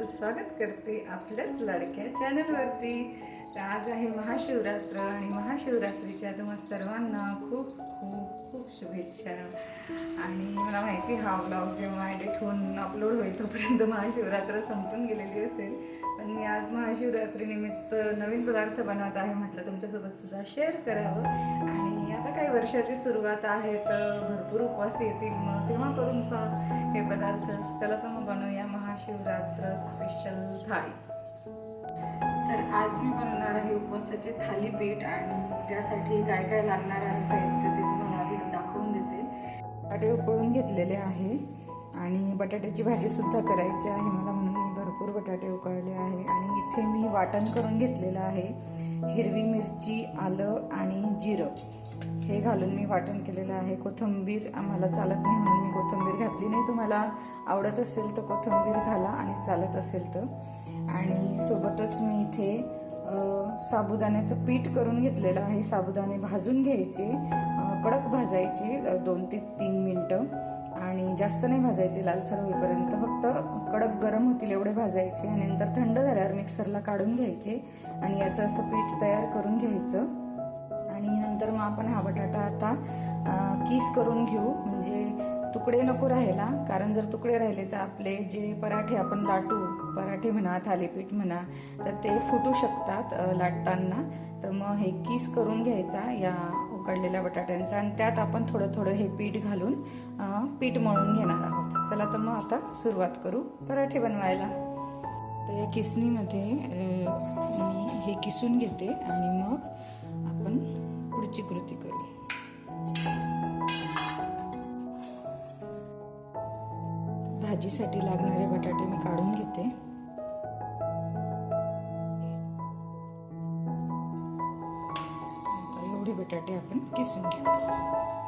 तुमचं स्वागत करते आपल्याच लाडक्या चॅनलवरती. तर आज आहे महाशिवरात्र आणि महाशिवरात्रीच्या तुम्हा सर्वांना खूप खूप खूप शुभेच्छा. आणि मला माहिती हा ब्लॉग जेव्हा एडिट होऊन अपलोड होईल तोपर्यंत महाशिवरात्र संपून गेलेली असेल. पण मी आज महाशिवरात्रीनिमित्त नवीन पदार्थ बनवत आहे म्हटलं तुमच्यासोबत सुद्धा शेअर करावं. आणि आता काही वर्षाची सुरुवात आहे तर भरपूर उपवास येतील मग तेव्हा करून पा हे पदार्थ. चला तर मग बनवूया. महाशिवरात्र स्पेशल थाळी. तर आज मी बनवणार आहे उपवासाचे थालीपीठ आणि त्यासाठी काय काय लागणार आहे साहित्य ते तुम्हाला आधी दाखवून देते. बटाटे उकळून घेतलेले आहे आणि बटाट्याची भाजीसुद्धा करायची आहे मला म्हणून मी भरपूर बटाटे उकळले आहे. आणि इथे मी वाटण करून घेतलेलं आहे. हिरवी मिरची आलं आणि जिरं. हे घालून मी वाटण केलेलं आहे. कोथिंबीर आम्हाला चालत नाही म्हणून मी कोथिंबीर घातली नाही. तुम्हाला आवडत असेल तर कोथिंबीर घाला आणि चालत असेल तर. आणि सोबतच मी इथे साबुदाण्याचं पीठ करून घेतलेलं आहे. साबुदाणे भाजून घ्यायचे कडक भाजायचे दोन ते तीन मिनटं. आणि जास्त नाही भाजायचे लालसर होईपर्यंत. फक्त कडक गरम होतील एवढे भाजायचे आणि नंतर थंड झाल्यावर मिक्सरला काढून घ्यायचे. आणि याचं असं पीठ तयार करून घ्यायचं. आणि नंतर मग आपण हा बटाटा आता किस करून घेऊ. म्हणजे तुकडे नको राहायला कारण जर तुकडे राहिले तर आपले जे पराठे आपण लाटू पराठे म्हणा थालीपीठ म्हणा तर ते फुटू शकतात लाटताना. तर मग हे किस करून घ्यायचा या उकडलेल्या बटाट्यांचा. आणि त्यात आपण थोडं थोडं हे पीठ घालून पीठ मळून घेणार आहोत. चला तर मग आता सुरुवात करू पराठे बनवायला. तर या किसणीमध्ये मी हे किसून घेते आणि मग पुढची कृती करू. भाजीसाठी लागणारे बटाटे मी काढून घेते. एवढे बटाटे आपण किसून घेऊ.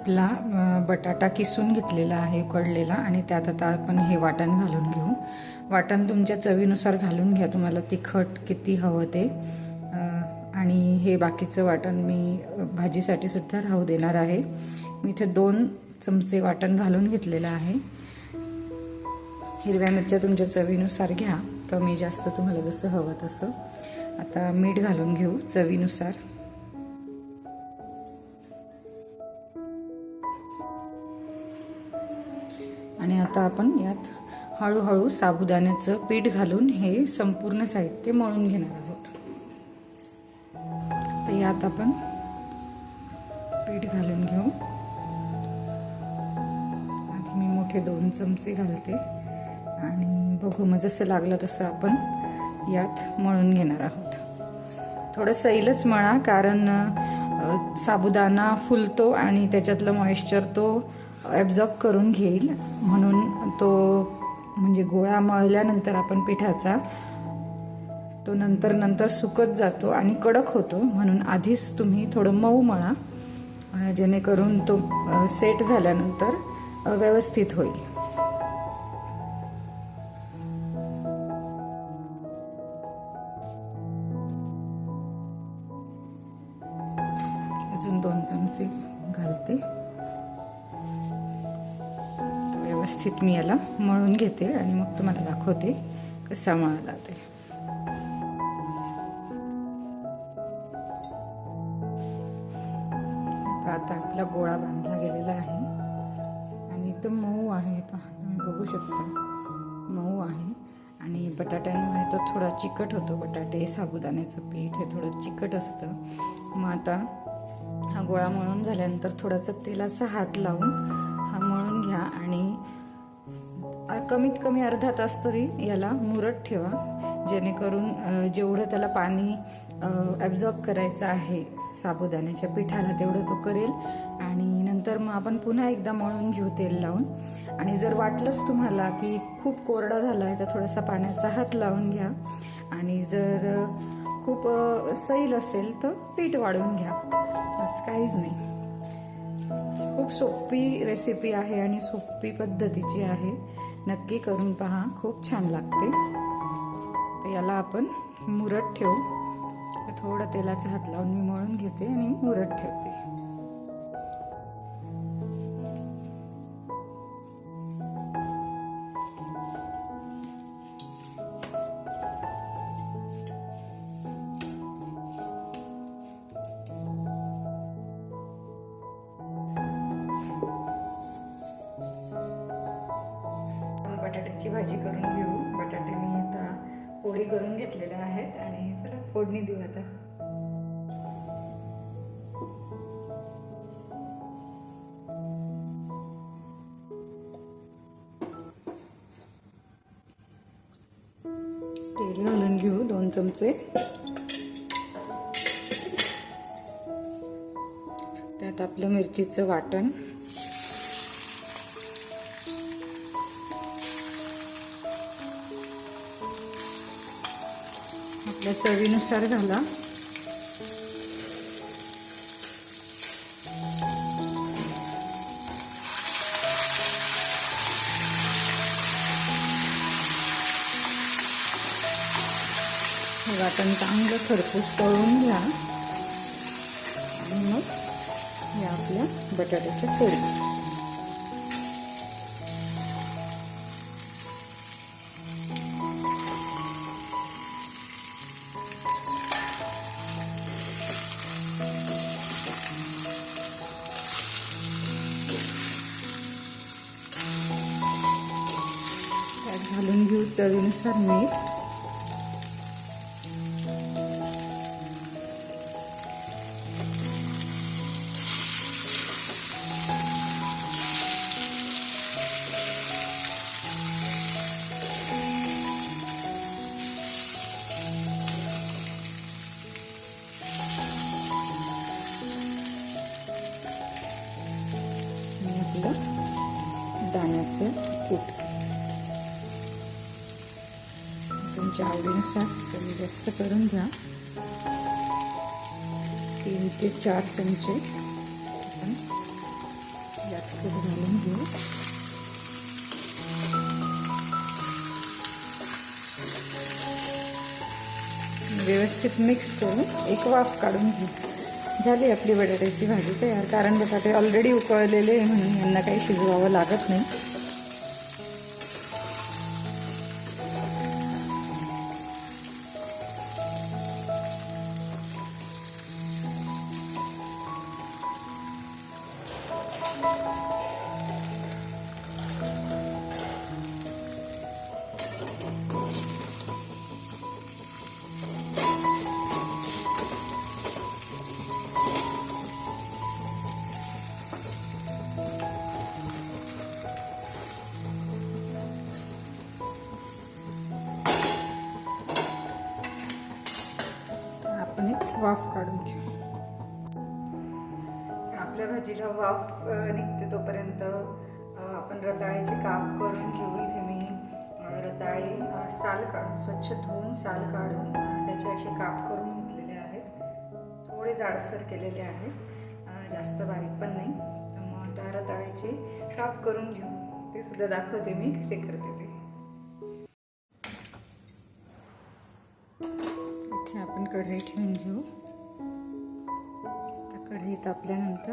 आपला बटाटा किसून घेतलेला आहे उकडलेला. आणि त्यात आता आपण हे वाटण घालून घेऊ. वाटण तुमच्या चवीनुसार घालून घ्या. तुम्हाला तिखट किती हवं ते. आणि हे बाकीचं वाटण मी भाजीसाठी सुद्धा राहू देणार आहे. मी इथे दोन चमचे वाटण घालून घेतलेलं आहे. हिरव्या मिरच्या तुमच्या चवीनुसार घ्या. कमी जास्त तुम्हाला जसं हवं तसं. आता मीठ घालून घेऊ चवीनुसार. आणि आता आपण यात हळूहळू साबुदाण्याचं पीठ घालून हे संपूर्ण साहित्य मळून घेणार आहोत. तर यात आपण पीठ घालून घेऊ. आधी मी मोठे दोन चमचे घालते. आणि बघू मग जसं लागलं तसं आपण यात मळून घेणार आहोत. थोडं सैलच मळा कारण साबुदाणा फुलतो आणि त्याच्यातलं मॉइश्चर तो ॲब्झॉर्ब करून घेईल. म्हणून तो म्हणजे गोळा मळल्यानंतर आपण पिठाचा तो नंतर नंतर सुकत जातो आणि कडक होतो. म्हणून आधीच तुम्ही थोडं मऊ मळा. जेणेकरून तो सेट झाल्यानंतर व्यवस्थित होईल. अजून दोन चमचे घालते. व्यवस्थित मी याला मळून घेते आणि मग तुम्हाला दाखवते कसा मळला ते. आता आता आपला गोळा बांधला गेलेला आहे. आणि एकदम मऊ आहे पहा तुम्ही बघू शकता. मऊ आहे. आणि बटाट्यांमुळे तो थोडा चिकट होतो. बटाटे साबुदाण्याचं पीठ हे थोडं चिकट असतं. मग आता हा गोळा मळून झाल्यानंतर थोडासा तेलाचा हात लावून कमीत कमी अर्धा तास तरी याला मुरत ठेवा. जेणेकरून जेवढं त्याला पाणी ॲब्झॉर्ब करायचं आहे साबुदाण्याच्या पिठाला तेवढं तो करेल. आणि नंतर मग आपण पुन्हा एकदा मळून घेऊ तेल लावून. आणि जर वाटलंच तुम्हाला की खूप कोरडा झाला आहे तर थोडासा पाण्याचा हात लावून घ्या. आणि जर खूप सैल असेल तर पीठ वाढवून घ्या. बस काहीच नाही. खूप सोपी रेसिपी आहे आणि सोपी पद्धतीची आहे. नक्की करून पहा. खूप छान लागते. तर याला आपण मुरत ठेवू. थोडं तेलाचा हात लावून मी मळून घेते आणि मुरत ठेवते. बटाट्याची भाजी करून घेऊ. बटाटे मी आता पोळी करून घेतलेल्या आहेत आणि चला फोडणी देऊ आता. तेल घालून घेऊ दोन चमचे. त्यात आपलं मिरचीचं वाटण. आपल्या चवीनुसार घाला वाटण चांगलं खरपूस तळून घ्या. आणि मग या आपल्या बटाट्याच्या पोळी चवीनुसार मीठ. दाण्याचं कूट. तुमच्या आवडीनुसार कमी जास्त करून घ्या. तीन ते चार चमचे आपण यात कूट घालून घेऊ. व्यवस्थित मिक्स करून एक वाफ काढून घेऊ झाली आपली बटाट्याची भाजी तयार. कारण बटाटे ऑलरेडी उकळलेले आहे म्हणून यांना काही शिजवावं लागत नाही. आपण भाजीला वाफ निघते तोपर्यंत आपण रताळ्याचे काप करून घेऊ इथे मी. रताळी रताळे साल का स्वच्छ धुवून साल काढून त्याचे असे काप करून घेतलेले आहेत. थोडे जाडसर केलेले आहेत. जास्त बारीक पण नाही. मग त्या रताळ्याचे काप करून घेऊ. ते सुद्धा दाखवते मी कसे करते ते. इथे आपण कढई ठेवून घेऊ. कढई तापल्यानंतर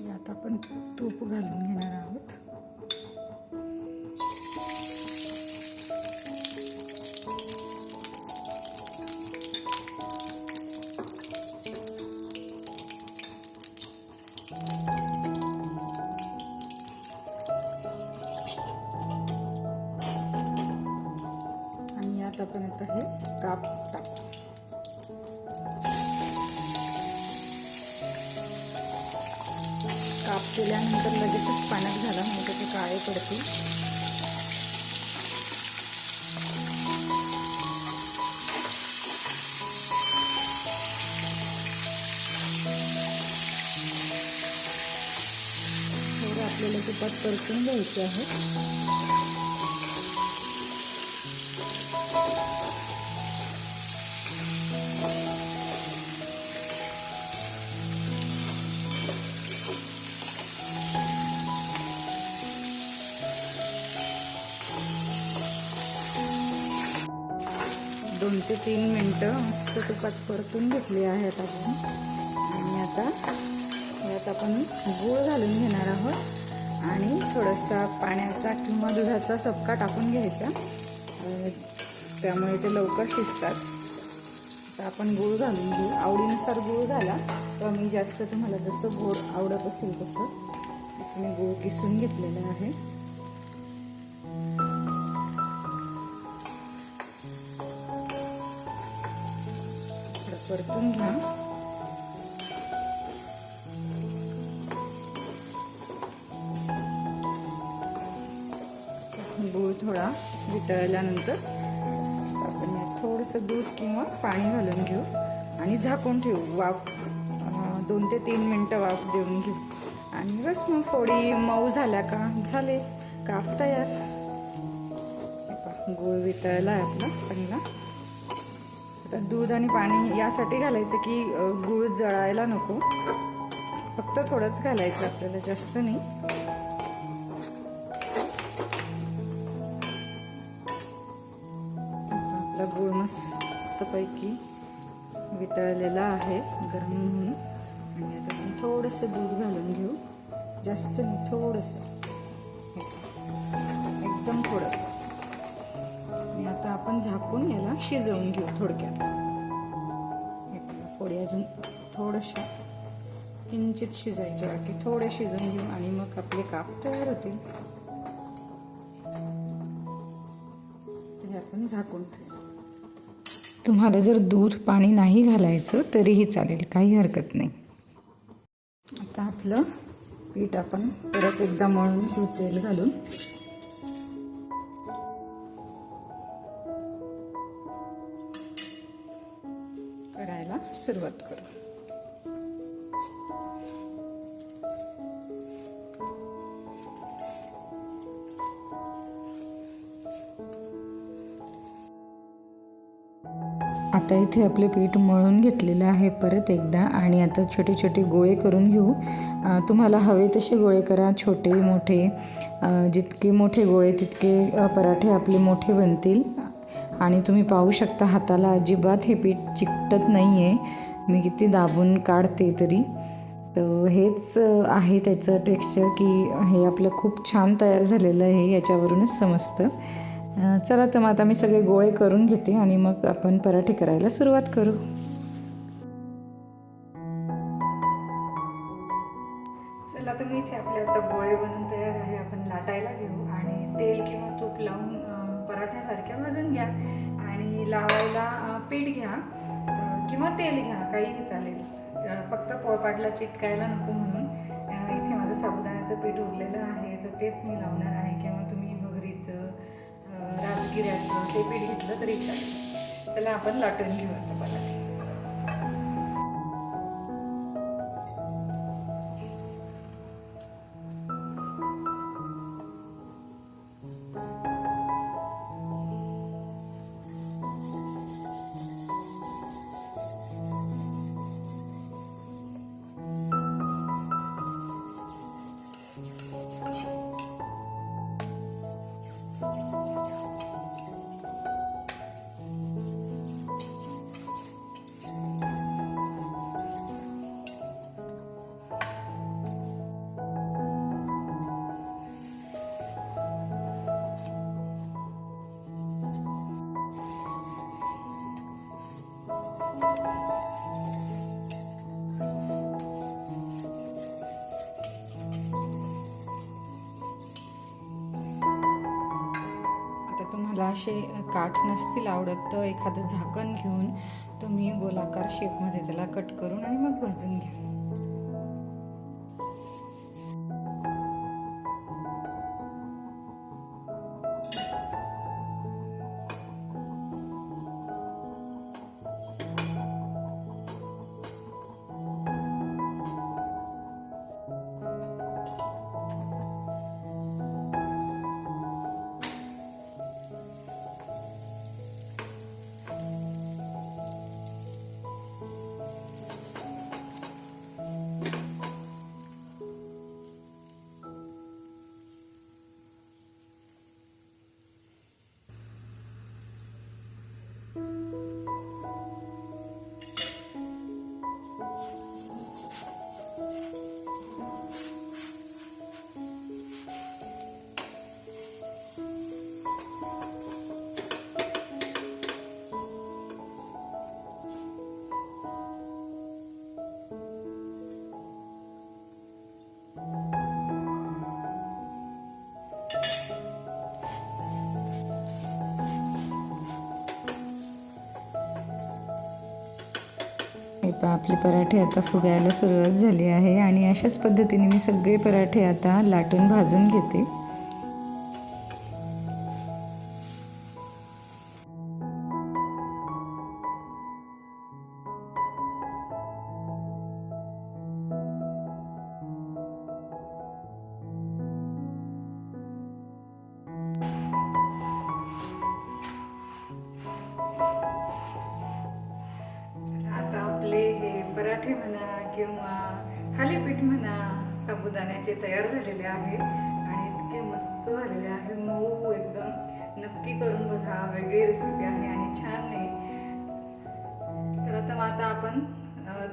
यात आपण तूप घालून घेणार आहोत. आणि यात आपण आता हे काप टाकू केल्यानंतर लगेचच पाण्यात झाला म्हणजे ते काळे पडतील. थोडं आपल्याला तुपात परतून घ्यायचे आहे. दोन ते तीन मिनटं मस्त तुपात परतून घेतली आहेत आपण. आणि आता यात आपण गूळ घालून घेणार आहोत. आणि थोडासा पाण्याचा किंवा दुधाचा चपका टाकून घ्यायचा. त्यामुळे ते लवकर शिजतात. आता आपण गूळ घालून घेऊ. आवडीनुसार गूळ घाला. कमी जास्त तुम्हाला जसं गोड आवडत असेल तसं. मी गूळ किसून घेतलेलं आहे. परतून घ्या. गूळ थोडा वितळल्यानंतर आपण थोडंसं दूध किंवा पाणी घालून घेऊ आणि झाकून ठेवू. वाफ दोन ते तीन मिनटं वाफ देऊन घेऊ. आणि बस मग फोडी मऊ झाल्या का? झाले. काप तयार. गूळ वितळला आहे आपला पहिला तर दूध आणि पाणी यासाठी घालायचं की गूळ जळायला नको. फक्त थोडंच घालायचं आपल्याला जास्त नाही. आपला गूळ मस्तपैकी वितळलेला आहे गरम म्हणून आणि आता आपण थोडंसं दूध घालून घेऊ. जास्त नाही थोडंसं. आपण झाकून याला शिजवून घेऊ थोडक्यात. हे फोडी अजून थोडंशा किंचित शिजायचे बाकी थोडे शिजवून घेऊ आणि मग आपले काप तयार होतील. ते आपण झाकून ठेवू. तुम्हाला जर दूध पाणी नाही घालायचं तरीही चालेल काही हरकत नाही. आता आपलं पीठ आपण परत एकदा मळून तेल घालून. सुरुवात करू. आता इथे आपले पीठ मळून घेतलेलं आहे परत एकदा आणि आता छोटे छोटे गोळे करून घेऊ. तुम्हाला हवे तसे गोळे करा छोटे मोठे. जितके मोठे गोळे तितके पराठे आपले मोठे बनतील. आणि तुम्ही पाहू शकता हाताला अजिबात हे पीठ चिकटत नाही आहे मी किती दाबून काढते तरी. तर हेच आहे त्याचं टेक्स्चर की हे आपलं खूप छान तयार झालेलं आहे याच्यावरूनच समजतं. चला तर मग आता मी सगळे गोळे करून घेते आणि मग आपण पराठे करायला सुरुवात करू. चला तर मी इथे आपले आता गोळे बनून तयार आहे. आपण लाटायला घेऊ आणि तेल किंवा तूप लावून पराठ्यासारख्या भाजून घ्या आणि लावायला पीठ घ्या किंवा तेल घ्या काहीही चालेल. फक्त पोळपाटला चिटकायला नको म्हणून. इथे माझं साबुदाण्याचं पीठ उरलेलं आहे तर तेच मी लावणार आहे. किंवा तुम्ही भगरीचं राजगिऱ्याचं ते पीठ घेतलं तरी चालेल. त्याला आपण लाटून घेऊ आता असे काठ नसतील आवडत तर एखादं झाकण घेऊन तुम्ही गोलाकार शेपमध्ये त्याला कट करून आणि मग भाजून घ्या. पा आपले पराठे आता फुगायला सुरुवात झाली आहे आणि अशाच पद्धतीने मी सगळे पराठे आता लाटून भाजून घेते. म्हणा किंवा थालीपीठ म्हणा साबुदाण्याचे तयार झालेले आहे. आणि इतके मस्त झालेले आहे. मऊ एकदम. नक्की करून बघा. वेगळी रेसिपी आहे आणि छान आहे. चला तर मग आता आपण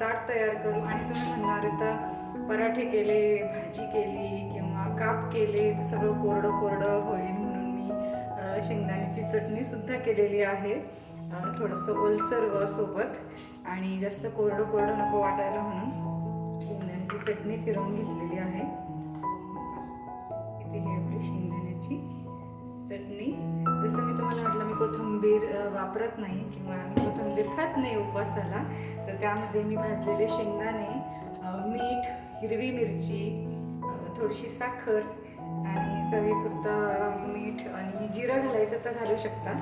ताट तयार करू. आणि तुम्ही म्हणणार आता पराठे केले भाजी केली किंवा काप केले तर सगळं कोरडं कोरडं होईल म्हणून मी शेंगदाण्याची चटणीसुद्धा केलेली आहे. थोडंसं ओलसर सोबत आणि जास्त कोरडं कोरडं नको वाटायला म्हणून शेंगदाण्याची चटणी फिरवून घेतलेली आहे. इथे ही आपली शेंगदाण्याची चटणी. जसं मी तुम्हाला म्हटलं मी कोथिंबीर वापरत नाही किंवा मी कोथिंबीर खात नाही उपवासाला तर त्यामध्ये मी भाजलेले शेंगदाणे मीठ हिरवी मिरची थोडीशी साखर आणि चवीपुरतं मीठ आणि जिरं घालायचं तर घालू शकता.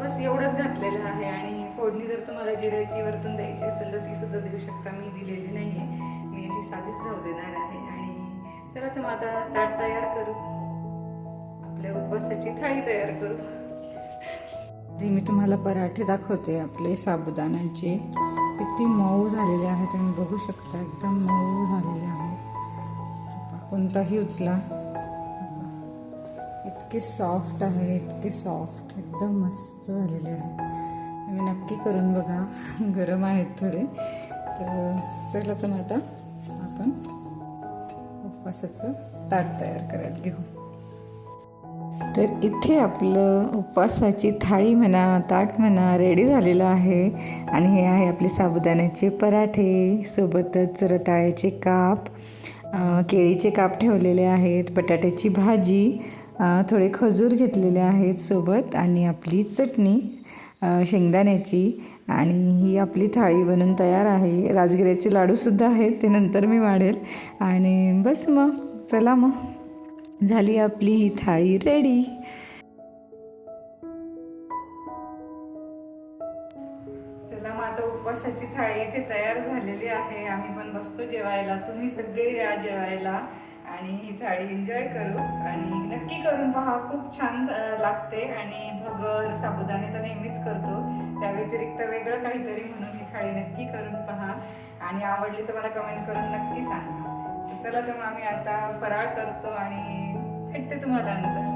बस एवढंच घातलेलं आहे आणि फोडणी जर तुम्हाला जिऱ्याची वरतून द्यायची असेल तर ती सुद्धा देऊ शकता. मी दिलेली नाही आहे मी अशी साधीच राहू देणार आहे. आणि चला तर मग आता ताट तयार करू. आपल्या उपवासाची थाळी तयार करू. ते मी तुम्हाला पराठे दाखवते. आपले साबुदाण्याचे. किती मऊ झालेले आहेत. तुम्ही बघू शकता एकदम मऊ झालेले आहेत. कोणताही उचला. इतके सॉफ्ट आहे इतके सॉफ्ट एकदम मस्त झालेले आहेत. तुम्ही नक्की करून बघा. गरम आहेत थोडे. तर चला तर मग आता आपण उपवासाचं ताट तयार करायला घेऊ. तर इथे आपलं उपवासाची थाळी म्हणा ताट म्हणा रेडी झालेलं आहे. आणि हे आहे आपले साबुदाण्याचे पराठे. सोबतच रताळ्याचे काप केळीचे काप ठेवलेले आहेत बटाट्याची भाजी थोडे खजूर घेतलेले आहेत सोबत. आणि आपली चटणी शेंगदाण्याची आणि ही आपली थाळी बनून तयार आहे. राजगिऱ्याचे लाडूसुद्धा आहेत ते नंतर मी वाढेल. आणि बस मग चला मग. झाली आपली ही थाळी रेडी. चला मग आता उपवासाची थाळी इथे तयार झालेली आहे. आम्ही पण बसतो जेवायला. तुम्ही सगळे या जेवायला. आणि ही थाळी एन्जॉय करू आणि नक्की करून पहा. खूप छान लागते आणि भगर साबुदाणे तर नेहमीच करतो. त्या व्यतिरिक्त वेगळं काहीतरी म्हणून ही थाळी नक्की करून पहा. आणि आवडली तर मला कमेंट करून नक्की सांगा. चला तर मग आम्ही आता फराळ करतो आणि भेटते तुम्हाला नंतर.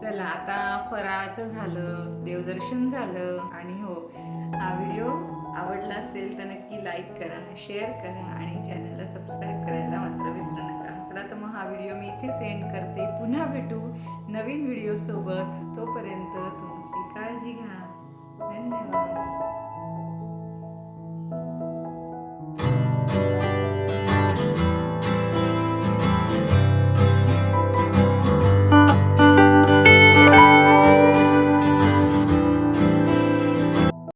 चला आता फराळाचं झालं देवदर्शन झालं आणि हो हा व्हिडिओ आवडला असेल तर नक्की लाईक करा शेअर करा आणि चॅनलला सबस्क्राईब करायला मात्र विसरू नका. चला तर मग हा व्हिडिओ मी इथेच एंड करते. पुन्हा भेटू नवीन व्हिडिओसोबत तोपर्यंत तुमची काळजी घ्या. धन्यवाद.